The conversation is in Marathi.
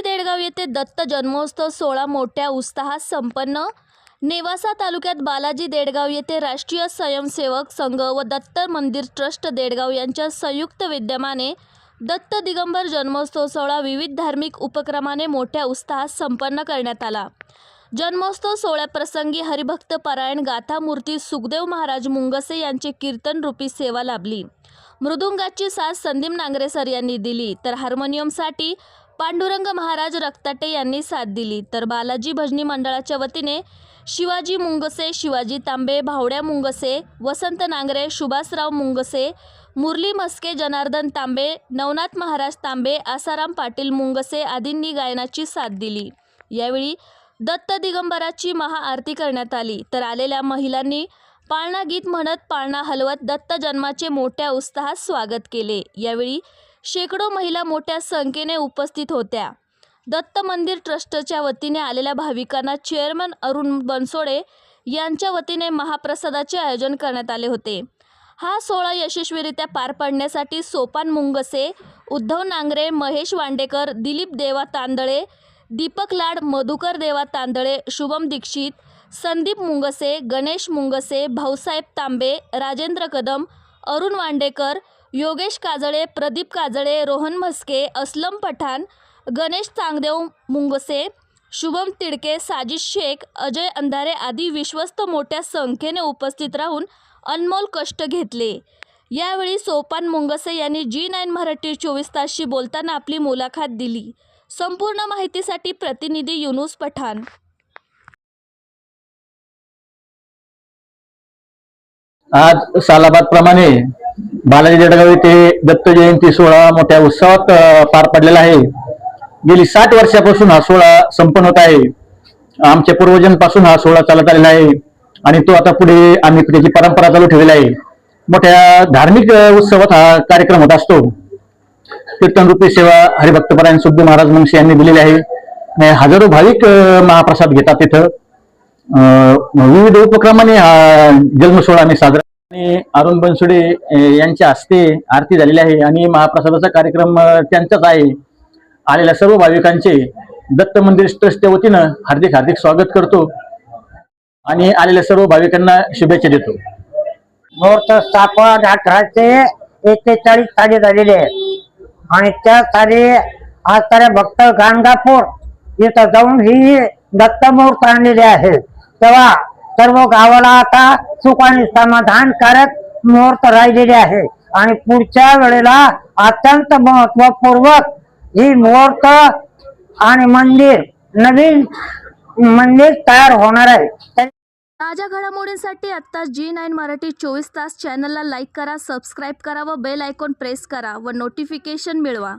देडगाव येथे दत्त जन्मोत्सव सोहळा मोठ्या उत्साहात संपन्न. नेवासा तालुक्यात बालाजी देडगाव येथे राष्ट्रीय स्वयंसेवक संघ व दत्त मंदिर ट्रस्ट देडगाव यांच्या संयुक्त विद्यमाने दत्त दिगंबर जन्मोत्सव सोहळा विविध धार्मिक उपक्रमाने मोठ्या उत्साहात संपन्न करण्यात आला. जन्मोत्सव सोहळ्याप्रसंगी हरिभक्त पारायण गाथामूर्ती सुखदेव महाराज मुंगसे यांची कीर्तनरूपी सेवा लाभली. मृदुंगाची साथ संदीप नांगरे सर यांनी दिली. तर हार्मोनियमसाठी पांडुरंग महाराज रक्ताटे यांनी साथ दिली. तर बालाजी भजनी मंडळाच्या वतीने शिवाजी मुंगसे शिवाजी तांबे भावड्या मुंगसे वसंत नांगरे सुभाषराव मुंगसे मुरली मस्के जनार्दन तांबे नवनाथ महाराज तांबे आसाराम पाटील मुंगसे आदींनी गायनाची साथ दिली. यावेळी दत्त दिगंबराची महाआरती करण्यात आली. तर आलेल्या महिलांनी पाळणा गीत म्हणत पाळणा हलवत दत्त जन्माचे मोठ्या उत्साहात स्वागत केले. यावेळी शेकडो महिला मोठ्या संख्येने उपस्थित होत्या. दत्त मंदिर ट्रस्टच्या वतीने आलेल्या भाविकांना चेअरमन अरुण बनसोडे यांच्या वतीने महाप्रसादाचे आयोजन करण्यात आले होते. हा सोहळा यशस्वीरित्या पार पाडण्यासाठी सोपान मुंगसे उद्धव नांगरे महेश वांडेकर दिलीप देवा तांदळे दीपक लाड मधुकर देवा तांदळे शुभम दीक्षित संदीप मुंगसे गणेश मुंगसे भाऊसाहेब तांबे राजेंद्र कदम अरुण वांडेकर योगेश काजळे प्रदीप काजळे रोहन म्हस्के असलम पठाण गणेश चांगदेव मुंगसे शुभम तिडके साजिद शेख अजय अंधारे आदी विश्वस्त मोठ्या संख्येने उपस्थित राहून अनमोल कष्ट घेतले. यावेळी सोपान मुंगसे यांनी जी नाईन मराठी चोवीस तासशी बोलताना आपली मुलाखत दिली. संपूर्ण माहितीसाठी प्रतिनिधी युनुस पठाण. आज सालाबाद प्रमाणे बालाजी जडगाव येथे दत्त जयंती सोहळा मोठ्या उत्सवात पार पडलेला आहे. गेली साठ वर्षापासून हा सोहळा संपन्न होत आहे. आमच्या पूर्वजांपासून हा सोहळा चालत आलेला आहे आणि तो आता पुढे आम्ही त्याची परंपरा चालू ठेवलेली आहे. मोठ्या धार्मिक उत्सवात हा कार्यक्रम होत असतो. कीर्तन रूपी सेवा हरिभक्तपरायण सुद्ध महाराज मुंशी यांनी दिलेली आहे. हजारो भाविक महाप्रसाद घेतात तिथं. अं, विविध उपक्रमाने हा जन्म सोहळा आम्ही साजरा आणि अरुण बनसुडे यांच्या हस्ते आरती झालेली आहे आणि महाप्रसादाचा कार्यक्रम त्यांचाच आहे. आलेल्या सर्व भाविकांचे दत्त मंदिर ट्रस्टच्या वतीनं हार्दिक हार्दिक स्वागत करतो आणि आलेल्या सर्व भाविकांना शुभेच्छा देतो. मुहूर्त स्थापन अठराशे एक्केचाळीस साली झालेली आहे. आणि त्या साली आज सारे भक्त गाणगापूर इथं जाऊन ही दत्त मुहूर्त आणलेली आहे. तेव्हा सर्व गावाला आता सुख आणि समाधानकारक मुहूर्त राहिलेले आहे. आणि पुढच्या वेळेला अत्यंत महत्वपूर्वक ही मुहूर्त आणि मंदिर नवीन मंदिर तयार होणार आहे. ताज्या घडामोडींसाठी आत्ता जी नाईन मराठी चोवीस तास चॅनलला लाईक करा सबस्क्राईब करा व बेल आयकॉन प्रेस करा व नोटिफिकेशन मिळवा.